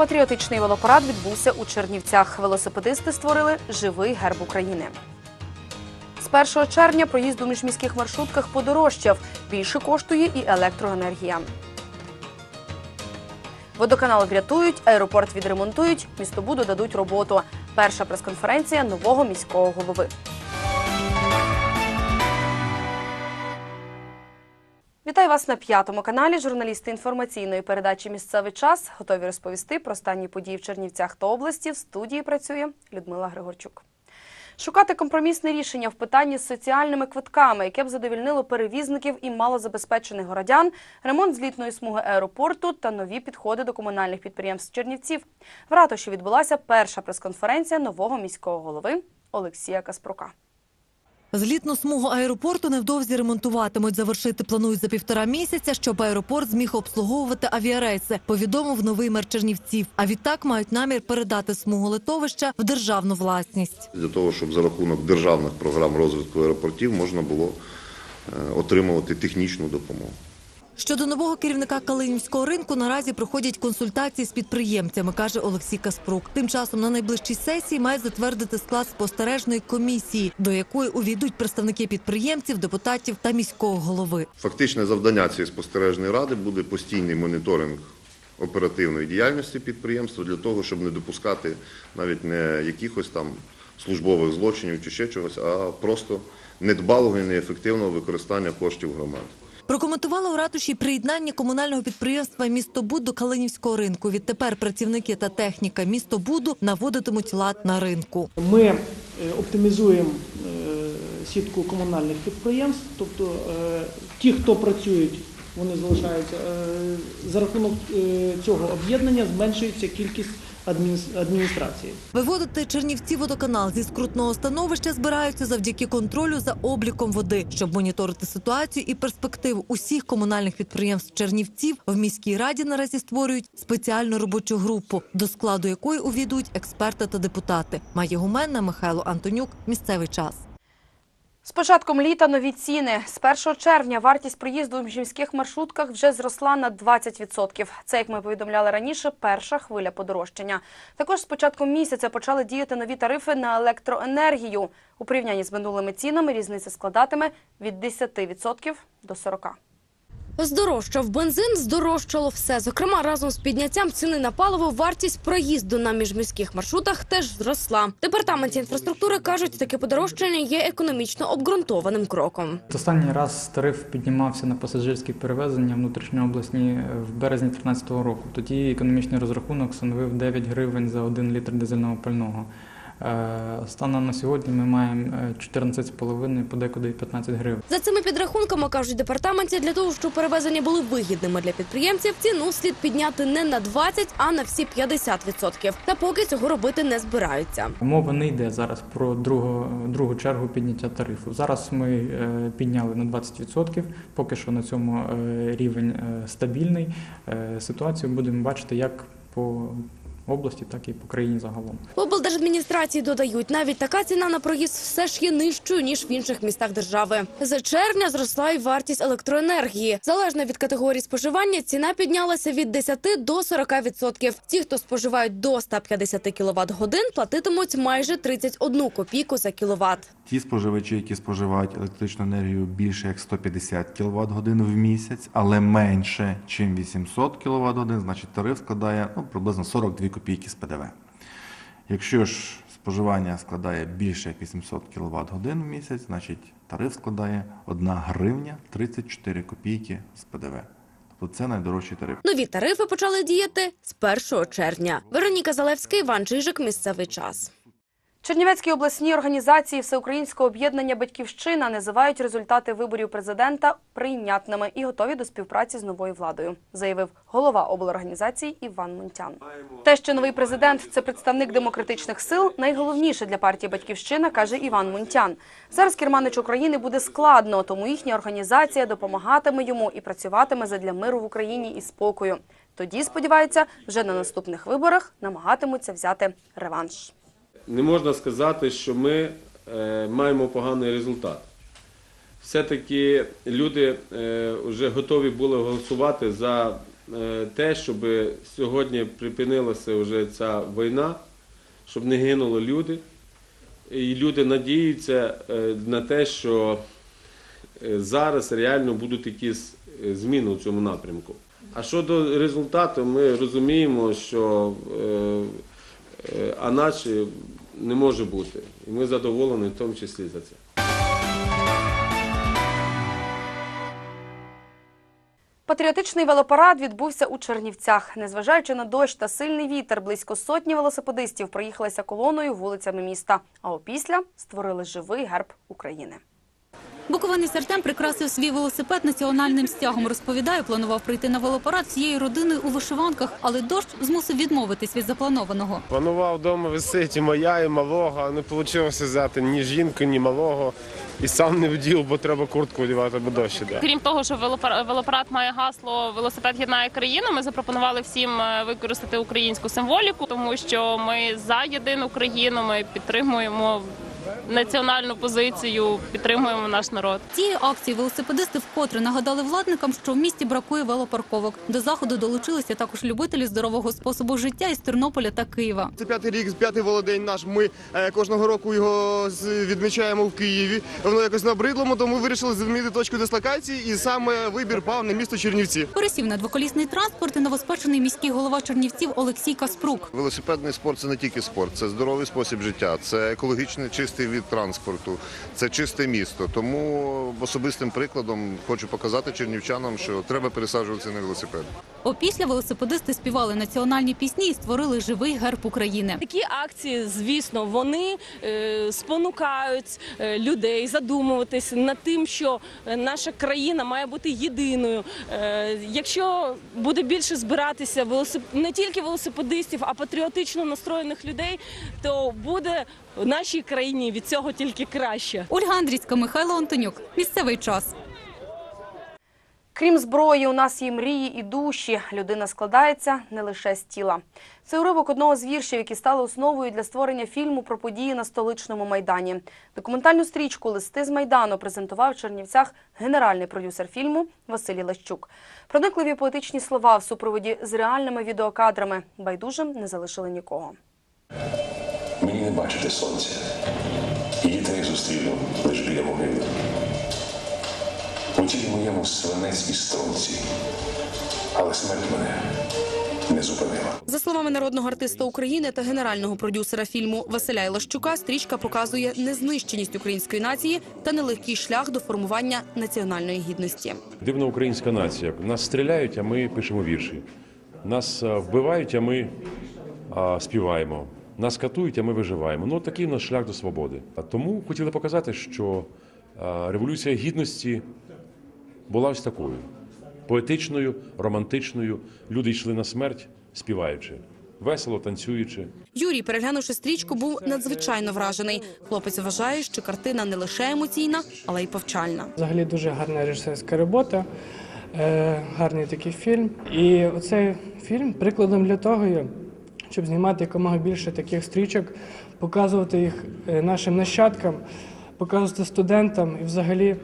Патріотичний велопарад відбувся у Чернівцях. Велосипедисти створили живий герб України. З 1 червня проїзд у міжміських маршрутках подорожчав. Більше коштує і електроенергія. Водоканал врятують, аеропорт відремонтують, містобуду дадуть роботу. Перша прес-конференція нового міського голови. Вас на п'ятому каналі. Журналісти інформаційної передачі Місцевий час готові розповісти про останні події в Чернівцях та області. В студії працює Людмила Григорчук. Шукати компромісне рішення в питанні з соціальними квитками, яке б задовільнило перевізників і малозабезпечених городян, ремонт злітної смуги аеропорту та нові підходи до комунальних підприємств Чернівців. В ратуші відбулася перша прес-конференція нового міського голови Олексія Каспрука. Злітну смугу аеропорту невдовзі ремонтуватимуть. Завершити планують за півтора місяця, щоб аеропорт зміг обслуговувати авіарейси. Повідомив новий мер Чернівців. А відтак мають намір передати смугу литовища в державну власність. для того, щоб за рахунок державних програм розвитку аеропортів можна було е, отримувати технічну допомогу. Щодо нового керівника Калинівського ринку наразі проходять консультації з підприємцями, каже Олексій Каспрук. Тим часом на найближчій сесії мають затвердити склад спостережної комісії, до якої увійдуть представники підприємців, депутатів та міського голови. Фактичне завдання цієї спостережної ради буде постійний моніторинг оперативної діяльності підприємства для того, щоб не допускати навіть не якихось там службових злочинів чи ще чогось, а просто недбалого і неефективного використання коштів громади. Прокоментувала у ратуші приєднання комунального підприємства «Містобуд» до Калинівського ринку. Відтепер працівники та техніка «Містобуду» наводитимуть лад на ринку. Ми е, оптимізуємо е, сітку комунальних підприємств, тобто е, ті, хто працюють, вони залишаються. За рахунок цього об'єднання зменшується кількість адміністрації. Виводити Чернівці водоканал зі скрутного становища збираються завдяки контролю за обліком води, щоб моніторити ситуацію і перспективу усіх комунальних підприємств Чернівців. В міській раді наразі створюють спеціальну робочу групу, до складу якої увійдуть експерти та депутати. Має гуменна Михайло Антонюк. Місцевий час. З початком літа нові ціни. З 1 червня вартість проїзду в міжміських маршрутках вже зросла на 20%. Це, як ми повідомляли раніше, перша хвиля подорожчання. Також з початком місяця почали діяти нові тарифи на електроенергію. У порівнянні з минулими цінами різниця складатиме від 10% до 40%. Здорожчав бензин, здорожчало все. Зокрема, разом з підняттям ціни на паливо вартість проїзду на міжміських маршрутах теж зросла. Департаменті інфраструктури кажуть, таке подорожчання є економічно обґрунтованим кроком. Останній раз тариф піднімався на пасажирські перевезення внутрішньообласні е, в березні 2013 року. Тоді економічний розрахунок становив 9 гривень за 1 літр дизельного пального. Е, Станом на сьогодні ми маємо е, 14,5, подекуди і 15 гривень. За цими підрахунками кажуть департаменті, для того, щоб перевезення були вигідними для підприємців, ціну слід підняти не на 20, а на всі 50%. Та поки цього робити не збираються. Мова не йде зараз про другу, другу чергу підняття тарифу. Зараз ми е, підняли на 20%, поки що на цьому е, рівень е, стабільний. Е, Ситуацію будемо бачити як по області, так і по країні загалом. В облдержадміністрації додають, навіть така ціна на проїзд все ж є нижчою ніж в інших містах держави. З червня зросла й вартість електроенергії. Залежно від категорії споживання, ціна піднялася від 10 до 40%. Ті, хто споживають до 150 кВт годин, платитимуть майже 31 копійку за кіловат. Ті споживачі, які споживають електричну енергію більше як 150 кВт годин в місяць, але менше, ніж 800 кВт годин, значить тариф складає ну, приблизно 42 копійки з ПДВ. Якщо ж споживання складає більше як 800 кВт годин в місяць, значить тариф складає 1 гривня 34 копійки з ПДВ. Тобто це найдорожчий тариф. Нові тарифи почали діяти з 1 червня. Вероніка Залевська, Іван Чижик. Місцевий час. Чернівецькі обласні організації Всеукраїнського об'єднання Батьківщина називають результати виборів президента прийнятними і готові до співпраці з новою владою, заявив голова облорганізації Іван Мунтян. Те, що новий президент це представник демократичних сил, найголовніше для партії Батьківщина, каже Іван Мунтян. Зараз керманич України буде складно, тому їхня організація допомагатиме йому і працюватиме задля миру в Україні і спокою. Тоді сподіваються, вже на наступних виборах намагатимуться взяти реванш. Не можна сказати, що ми е, маємо поганий результат. Все-таки люди е, вже готові були голосувати за е, те, щоб сьогодні припинилася вже ця війна, щоб не гинули люди. І люди надіються на те, що зараз реально будуть якісь зміни у цьому напрямку. А щодо результату, ми розуміємо, що а наче не може бути. І ми задоволені в тому числі за це. Патріотичний велопарад відбувся у Чернівцях. Незважаючи на дощ та сильний вітер, близько сотні велосипедистів проїхалися колоною вулицями міста. А опісля створили живий герб України. Буковинець Артем прикрасив свій велосипед національним стягом. Розповідає, планував прийти на велопарад всією родиною у вишиванках, але дощ змусив відмовитись від запланованого. Планував вдома висить і моя, і малого, а не вийшло взяти ні жінку, ні малого. І сам не вдів, бо треба куртку одягати, бо дощ іде. Крім того, що велопар- велопарад має гасло Велосипед єднає країну. Ми запропонували всім е, використати українську символіку, тому що ми за єдину країну. Ми підтримуємо національну позицію, підтримуємо наш народ. Цією акцією велосипедисти вкотре нагадали владникам, що в місті бракує велопарковок. До заходу долучилися також любителі здорового способу життя із Тернополя та Києва. Це п'ятий рік, п'ятий володень наш. Ми е, кожного року його відмічаємо в Києві. Воно якось набридло, тому вирішили змінити точку дислокації, і саме вибір пав на місто Чернівці. Пересів на двоколісний транспорт і новоспечений міський голова Чернівців Олексій Каспрук. Велосипедний спорт це не тільки спорт, це здоровий спосіб життя, це екологічний чистий від транспорту, це чисте місто. Тому особистим прикладом хочу показати чернівчанам, що треба пересаджуватися на велосипед. Опісля велосипедисти співали національні пісні і створили живий герб України. Такі акції, звісно, вони е, спонукають е, людей задумуватись над тим, що е, наша країна має бути єдиною. Е, якщо буде більше збиратися велосип... не тільки велосипедистів, а патріотично настроєних людей, то буде в нашій країні від цього тільки краще. Ольга Андрійська, Михайло Антонюк. Місцевий час. Крім зброї, у нас є мрії і душі. Людина складається не лише з тіла. Це уривок одного з віршів, які стали основою для створення фільму про події на столичному майдані. Документальну стрічку Листи з майдану презентував в Чернівцях генеральний продюсер фільму Василій Лещук. Проникливі поетичні слова в супроводі з реальними відеокадрами байдужим не залишили нікого. Мені не бачити сонця. І дітей зустріну лиш біля могили. У тілі моєму свинець і стронці. Але смерть мене не зупинила. За словами народного артиста України та генерального продюсера фільму Василя Ілащука, стрічка показує незнищеність української нації та нелегкий шлях до формування національної гідності. Дивна українська нація. Нас стріляють, а ми пишемо вірші. Нас е, вбивають, а ми а, співаємо. Нас катують, а ми виживаємо. Ну, такий у нас шлях до свободи. А Тому хотіли показати, що революція гідності була ось такою: поетичною, романтичною. Люди йшли на смерть, співаючи, весело танцюючи. Юрій, переглянувши стрічку, був надзвичайно вражений. Хлопець вважає, що картина не лише емоційна, але й повчальна. Взагалі дуже гарна режисерська робота, е, гарний такий фільм. І оцей фільм прикладом для того є, щоб знімати якомога більше таких стрічок, показувати їх е, нашим нащадкам, показувати студентам і взагалі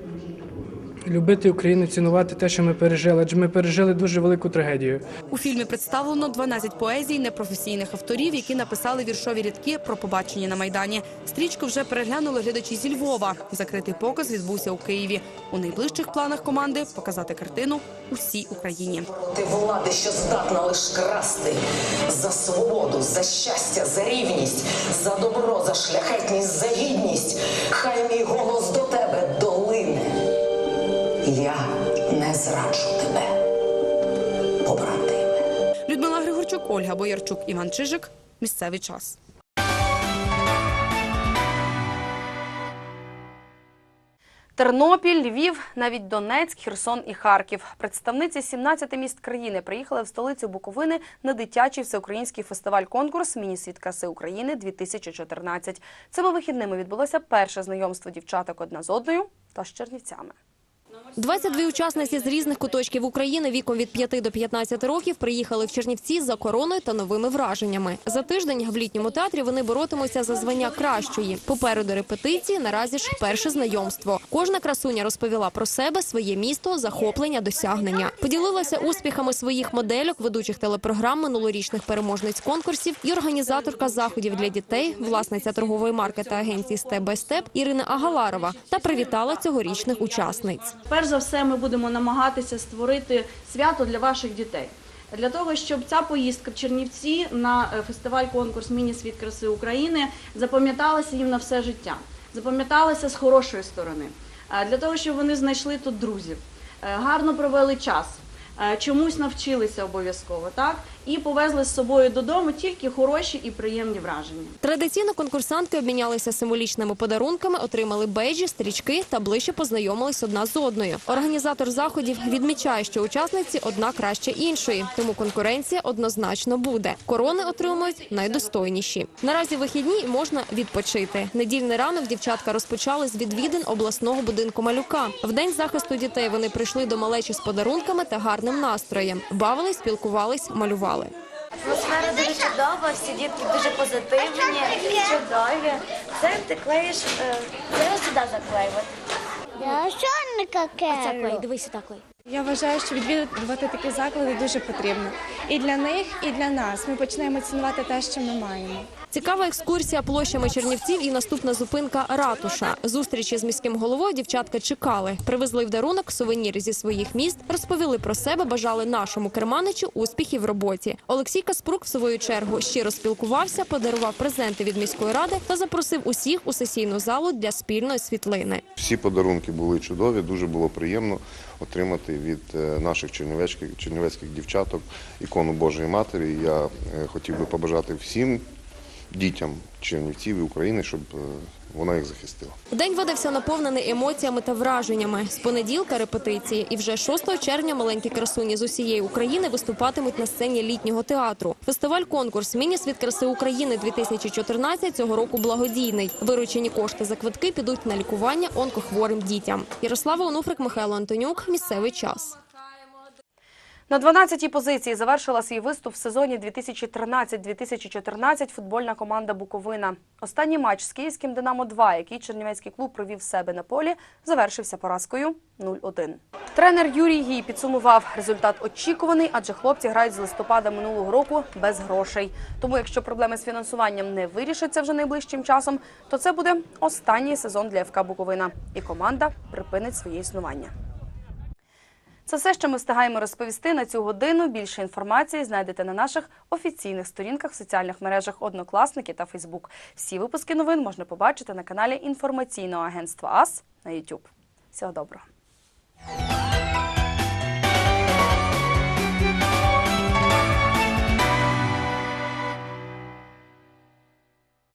любити Україну, цінувати те, що ми пережили. Адже ми пережили дуже велику трагедію. У фільмі представлено 12 поезій непрофесійних авторів, які написали віршові рядки про побачення на майдані. Стрічку вже переглянули глядачі зі Львова. Закритий показ відбувся у Києві. У найближчих планах команди показати картину усій Україні. Ти влади, що здатна лиш красти за свободу, за щастя, за рівність, за добро, за шляхетність, за гідність. Хай мій голос до зраджу тебе, побратиме. Людмила Григорчук, Ольга Боярчук, Іван Чижик. Місцевий час. Тернопіль, Львів, навіть Донецьк, Херсон і Харків. Представниці 17 міст країни приїхали в столицю Буковини на дитячий всеукраїнський фестиваль-конкурс Міні-світ краси України 2014. Цими вихідними відбулося перше знайомство дівчаток одна з одною та з чернівцями. 22 учасниці з різних куточків України віком від 5 до 15 років приїхали в Чернівці за короною та новими враженнями. За тиждень в літньому театрі вони боротимуться за звання кращої. Попереду репетиції, наразі ж перше знайомство. Кожна красуня розповіла про себе, своє місто, захоплення, досягнення. Поділилася успіхами своїх модельок, ведучих телепрограм, минулорічних переможниць конкурсів і організаторка заходів для дітей, власниця торгової марки та агенції «Степ бай степ» Ірина Агаларова та привітала цьогорічних учасниць. Перш за все, ми будемо намагатися створити свято для ваших дітей. Для того, щоб ця поїздка в Чернівці на е, фестиваль-конкурс Міні-світ краси України запам'яталася їм на все життя, запам'яталася з хорошої сторони. Е, Для того, щоб вони знайшли тут друзів, е, гарно провели час, чомусь навчилися обов'язково, так? І повезли з собою додому тільки хороші і приємні враження. Традиційно конкурсантки обмінялися символічними подарунками, отримали бейджі, стрічки та ближче познайомились одна з одною. Організатор заходів відмічає, що учасниці одна краще іншої, тому конкуренція однозначно буде. Корони отримують найдостойніші. Наразі вихідні можна відпочити. Недільний ранок дівчатка розпочали з відвідин обласного будинку малюка. В день захисту дітей вони прийшли до малечі з подарунками та гарним настроєм. Бавились, спілкувались, малювали. Атмосфера дуже чудова, всі дітки дуже позитивні, чудові. Це ти клеїш, е, треба сюди заклеювати. Я що не Оце клей, дивись клей. Я вважаю, що відвідувати такі заклади дуже потрібно. І для них, і для нас. Ми починаємо цінувати те, що ми маємо. Цікава екскурсія площами Чернівців і наступна зупинка ратуша. Зустрічі з міським головою дівчатка чекали. Привезли в дарунок сувеніри зі своїх міст, розповіли про себе, бажали нашому керманичу успіхів в роботі. Олексій Каспрук, в свою чергу, щиро спілкувався, подарував презенти від міської ради та запросив усіх у сесійну залу для спільної світлини. Всі подарунки були чудові, дуже було приємно отримати від е, наших чернівецьких, дівчаток ікону Божої Матері. Я е, хотів би побажати всім дітям Чернівців і України, щоб е, вона їх захистила. День видався наповнений емоціями та враженнями. З понеділка репетиції, і вже 6 червня маленькі красуні з усієї України виступатимуть на сцені літнього театру. Фестиваль-конкурс Міні-світ краси України 2014 цього року благодійний. Виручені кошти за квитки підуть на лікування онкохворим дітям. Ярослава Онуфрик, Михайло Антонюк. Місцевий час. На 12-й позиції завершила свій виступ в сезоні 2013-2014 футбольна команда Буковина. Останній матч з київським Динамо-2, який чернівецький клуб провів себе на полі, завершився поразкою 0-1. Тренер Юрій Гій підсумував результат очікуваний, адже хлопці грають з листопада минулого року без грошей. Тому, якщо проблеми з фінансуванням не вирішаться вже найближчим часом, то це буде останній сезон для ФК Буковина, і команда припинить своє існування. Це все, що ми встигаємо розповісти на цю годину. Більше інформації знайдете на наших офіційних сторінках в соціальних мережах Однокласники та Фейсбук. Всі випуски новин можна побачити на каналі інформаційного агентства АС на YouTube. Всього доброго.